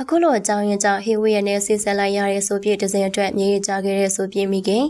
အခုလိုအကြောင်းရင်းကြောင့်ဟေဝီရဲ့နဲ့ဆက်ဆက်လိုက်ရတဲ့ဆိုပြည့်တစ်စင်အတွက်မြေကြီးကြခဲ့တဲ့ဆိုပြည့်မိခင်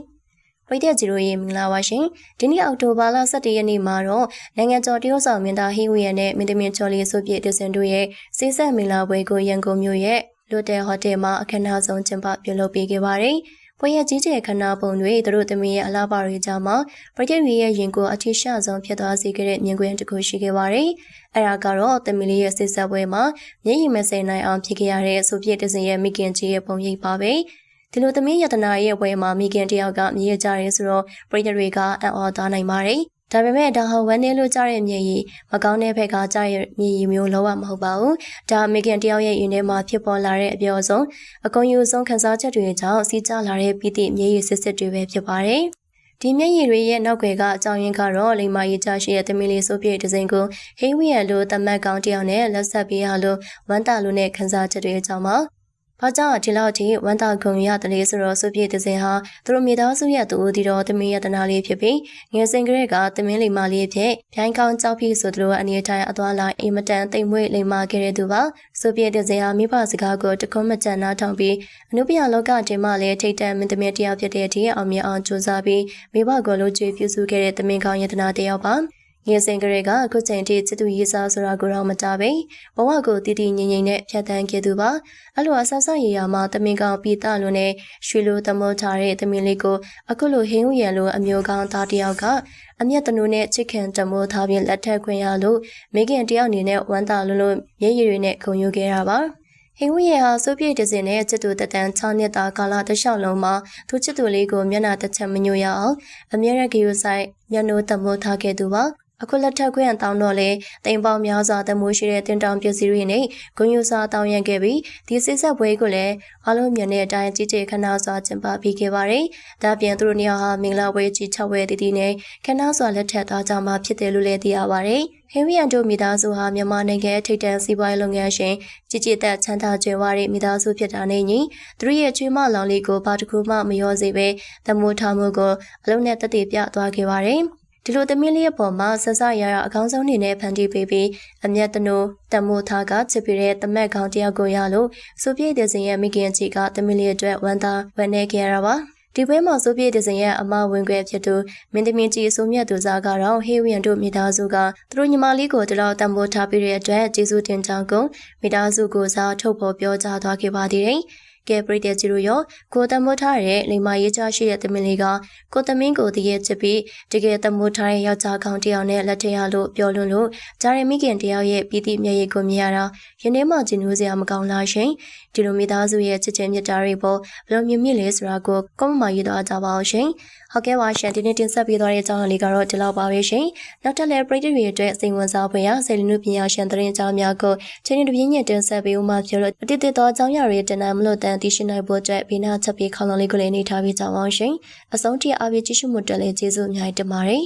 ပရိသတ်ကြီးတို့ရေမင်္ဂလာပါရှင်ဒီနေ့အောက်တိုဘာလ17ရက်နေ့မှာတော့နိုင်ငံကျော်တရုတ်ဆောင်မင်းသားဟီဝီယန်နဲ့မင်းသမီးချော်လီဆိုပြည့်တစ်စင်တို့ရဲ့စေးဆက်မင်္ဂလာပွဲကိုရန်ကုန်မြို့ရဲ့လွတ်တဲ့ဟိုတယ်မှာအခမ်းအနားဆုံးကျင်းပပြုလုပ်ပေးခဲ့ပါတယ် ပွဲရကြီးကျယ်ခနာပုံတွေသူတို့သမီးရဲ့အလားပါတွေကြောင့်မှပရိသတ်တွေရဲ့ရင်ကိုအထီးရှဆုံးဖြစ်သွားစေခဲ့တဲ့မြင်ကွင်းတစ်ခုရှိခဲ့ပါတယ်။အဲဒါကတော့သမီးလေးရဲ့စစ်ဆက်ပွဲမှာမျက်ရည်မစင်နိုင်အောင်ဖြစ်ခဲ့ရတဲ့ဆိုပြည့်တစင်ရဲ့မိခင်ကြီးရဲ့ပုံရိပ်ပါပဲ။ဒီလိုသမီးယတနာရဲ့ဘွဲမှာမိခင်တယောက်ကမြည်ရကြရဲဆိုတော့ပရိသတ်တွေကအံ့ဩသွားနိုင်ပါတယ်။ ဒါပေမဲ့ဒါဟာဝမ်းနေလို့ကြားတဲ့မြေကြီးမကောင်းတဲ့ဘက်ကကြားရဲ့မြေကြီးမျိုးလုံးဝမဟုတ်ပါဘူး။ဒါအမေကန်တယောက်ရဲ့ယဉ်ထဲမှာဖြစ်ပေါ်လာတဲ့အပြောဆုံးအကုန်ယူဆုံးခန်းစားချက်တွေကြောင့်စီးကျလာတဲ့ပြီးသည့်မြေကြီးစစ်စစ်တွေပဲဖြစ်ပါတယ်။ဒီမျက်ရည်တွေရဲ့နောက်ွယ်ကအကြောင်းရင်းကတော့လိမ္မာရေးချရှိတဲ့သမီးလေးဆိုပြည့်ဒဇင်ကိုဟိဝီယန်လိုတမတ်ကောင်တယောက်နဲ့လက်ဆက်ပေးရလို့ဝမ်းတာလိုနဲ့ခန်းစားချက်တွေအကြောင်းပါ။ ဘာကြောင့်ဒီလောက်ထိဝမ်းသာဂုဏ်ရတယ်လဲဆိုတော့စုပြည့်တဲ့စင်ဟာသူတို့မိသားစုရဲ့သူဒီတော်သမီးရတနာလေးဖြစ်ပြီးငယ်စဉ်ကလေးကသမင်းလိမ္မာလေးဖြစ်ဖြိုင်းကောင်းကြောက်ပြီးဆိုသူတို့အနေထိုင်အသွားလာအိမ်မတန်တိမ်မွေ့လိမ္မာခဲ့တဲ့သူပါစုပြည့်တဲ့စင်ဟာမိဘစကားကိုတခွန်းမကြံနာထောင်ပြီးအနုပညာလောကတင်မှလည်းထိတ်တန့်မင်းသမီးတယောက်ဖြစ်တဲ့အထိအောင်မြင်အောင်ကြိုးစားပြီးမိဘကိုလိုချွေပြုစုခဲ့တဲ့သမင်းကောင်းရတနာတယောက်ပါ ငယ်စဉ်ကလေးကအခုချိန်ထိချစ်သူရေးစားဆိုတာကိုတော့မကြပဲဘဝကိုတည်တည်ငြိမ်ငြိမ်နဲ့ဖြတ်သန်းခဲ့သူပါအဲ့လိုအဆဆရရမှာတမင်ကောင်ပြီးတလွန်နဲ့ရွှေလိုသမောထားတဲ့တမင်လေးကိုအခုလိုဟင်းဥရံလိုအမျိုးကောင်းသားတယောက်ကအမျက်တနုနဲ့ချစ်ခင်တမိုးထားပြီးလက်ထက်ခွင့်ရလို့မိခင်တယောက်အနေနဲ့ဝမ်းသာလွန်းလို့မျက်ရည်တွေနဲ့ခုန်ယူခဲ့တာပါဟင်းဝင်းရဟာစိုးပြည့်တစင်နဲ့ချစ်သူတတန်6နှစ်သားကာလတစ်လျှောက်လုံးမှာသူချစ်သူလေးကိုမျက်နှာတစ်ချက်မညိုရအောင်အမြဲတမ်းဂရုစိုက်မျက်နှာတမိုးထားခဲ့သူပါ အခုလက်ထက်ခွင့်တောင်းတော့လေတိမ်ပေါင်းများစွာသမိုးရှိတဲ့တင်တောင်ပစ္စည်းတွေနဲ့ဂုံယူစာတောင်းရခဲ့ပြီးဒီစစ်ဆက်ပွဲကိုလည်းအလုံးမြင်တဲ့အတိုင်းကြီးကြီးခဏစွာကျင်းပပြီးခဲ့ပါတယ်။ဒါပြင်သူတို့နေရာဟာမင်္ဂလာပွဲကြီး6ဝဲတည်တည်နဲ့ခဏစွာလက်ထက်သားကြမှာဖြစ်တယ်လို့လည်းသိရပါတယ်။ဟင်ဝီယန်တို့မိသားစုဟာမြန်မာနိုင်ငံထိပ်တန်းစီးပွားရေးလုပ်ငန်းရှင်ကြီးကြီးသက်ချမ်းသာကြွယ်ဝတဲ့မိသားစုဖြစ်တာနဲ့ညီသူတို့ရဲ့ချွေးမလောင်လေးကိုဘာတစ်ခုမှမရောစေပဲသမိုးထားမှုကိုအလုံးနဲ့တည်ပြသွားခဲ့ပါတယ်။ ဒီလိုသမီးလေးရဲ့ပေါ်မှာဆဆရရအကောင်းဆုံးနေနဲ့ဖန်တီးပေးပြီးအမျက်တနိုးတမိုးသားကချစ်ပြတဲ့တမက်ကောင်တယောက်ကိုရလို့စူပြည့်တဲ့စင်ရဲ့မိခင်ကြီးကသမီးလေးအတွက်ဝမ်းသာဝမ်းနည်းခဲ့ရတာပါဒီပွဲမှာစိုးပြည့်တဲ့စင်ရဲ့အမဝင်ခွဲဖြစ်သူမင်းသမီးကြီးအစိုးမြတ်သူစားကတော့ဟေးဝီယန်တို့မိသားစုကသူတို့ညီမလေးကိုတလောက်တံပိုးထားပြီးတဲ့အတွက်ကျေးဇူးတင်ကြောင်းကိုမိသားစုကိုစားထုတ်ဖော်ပြောကြားသွားခဲ့ပါသေးတယ်။ ကဲပရိသတ်ကြီးတို့ရောကိုတမိုးထားတဲ့လိမ္မာရေးချရှိတဲ့သမင်လေးကကိုသမင်းကိုတကယ်ချစ်ပြီးတကယ်တမိုးထားတဲ့ယောက်ျားကောင်းတစ်ယောက်နဲ့လက်ထရလို့ပြောလွန်းလို့ဂျာရမိခင်တယောက်ရဲ့ပြည်တိမျက်ရည်ကိုမြင်ရတာယနေ့မှကျဉ်းဦးစရာမကောင်းလားရှင်ဒီလိုမိသားစုရဲ့ချစ်ချင်းမြတ်တာတွေပေါ်ဘယ်လိုမြင်မြင့်လဲဆိုတာကိုကောမမရေးသွားကြပါအောင်ရှင်ဟုတ်ကဲ့ပါရှင်ဒီနေ့တင်ဆက်ပေးသွားတဲ့အကြောင်းအလေးကတော့ဒီလောက်ပါပဲရှင်နောက်ထပ်လည်းပရိသတ်တွေအတွက်စိတ်ဝင်စားဖွယ်ရာစေလနုပညာရှင်သတင်းအကြောင်းများကိုချင်းတူပြင်းညတင်ဆက်ပေးဦးမှာဖြစ်လို့အတိတ်သောအကြောင်းအရာတွေတင်နမလို့တန်သိရှိနိုင်ဖို့အတွက်ဘေးနာချက်ပြီးခေါင်းလုံးလေးကိုလည်းနေထားပေးကြပါအောင်ရှင်အဆုံးထိအားပေးကြည့်ရှုမှုတက်လည်းကျေးဇူးအများကြီးတင်ပါတယ်